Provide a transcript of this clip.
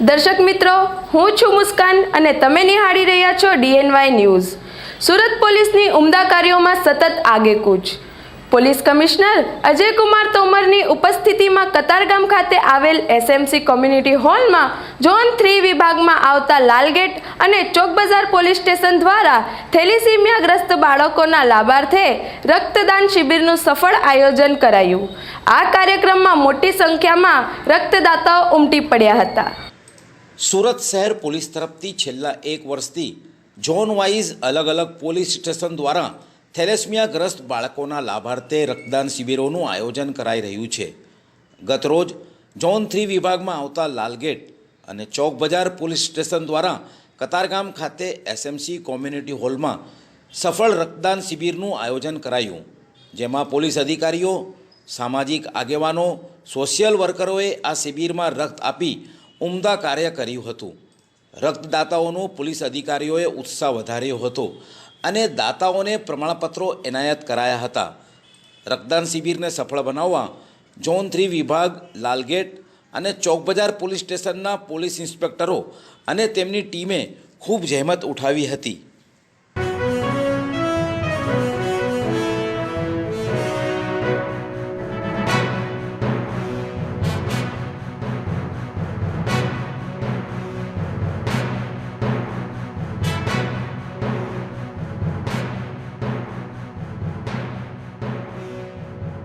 દર્શક મિત્રો, હું છું મુસ્કાન અને તમે નિહાળી રહ્યા છો ડીએનવાય ન્યૂઝ. સુરત પોલીસની ઉમદા કાર્યોમાં સતત આગેકૂચ. પોલીસ કમિશનર અજયકુમાર તોમરની ઉપસ્થિતિમાં કતારગામ ખાતે આવેલ એસએમસી કોમ્યુનિટી હોલમાં ઝોન થ્રી વિભાગમાં આવતા લાલગેટ અને ચોકબજાર પોલીસ સ્ટેશન દ્વારા થેલિસીમિયાગ્રસ્ત બાળકોના લાભાર્થે રક્તદાન શિબિરનું સફળ આયોજન કરાયું. આ કાર્યક્રમમાં મોટી સંખ્યામાં રક્તદાતાઓ ઉમટી પડ્યા હતા. સુરત શહેર પોલીસ તરફથી છેલ્લા એક વર્ષથી ઝોન વાઇઝ અલગ અલગ પોલીસ સ્ટેશન દ્વારા થેલેસમિયાગ્રસ્ત બાળકોના લાભાર્થે રક્તદાન શિબિરોનું આયોજન કરાઈ રહ્યું છે. ગતરોજ ઝોન થ્રી વિભાગમાં આવતા લાલગેટ અને ચોક બજાર પોલીસ સ્ટેશન દ્વારા કતારગામ ખાતે એસએમસી કોમ્યુનિટી હોલમાં સફળ રક્તદાન શિબિરનું આયોજન કરાયું. જેમાં પોલીસ અધિકારીઓ, સામાજિક આગેવાનો, સોશિયલ વર્કરોએ આ શિબિરમાં રક્ત આપી ઉમદા કાર્ય કર્યું હતું. રક્તદાતાઓનો પોલીસ અધિકારીઓએ ઉત્સાહ વધાર્યો હતો અને દાતાઓને પ્રમાણપત્રો એનાયત કરાયા હતા. રક્તદાન શિબિરને સફળ બનાવવા ઝોન થ્રી વિભાગ, લાલગેટ અને ચોકબજાર પોલીસ સ્ટેશનના પોલીસ ઇન્સ્પેક્ટરો અને તેમની ટીમે ખૂબ જહેમત ઉઠાવી હતી.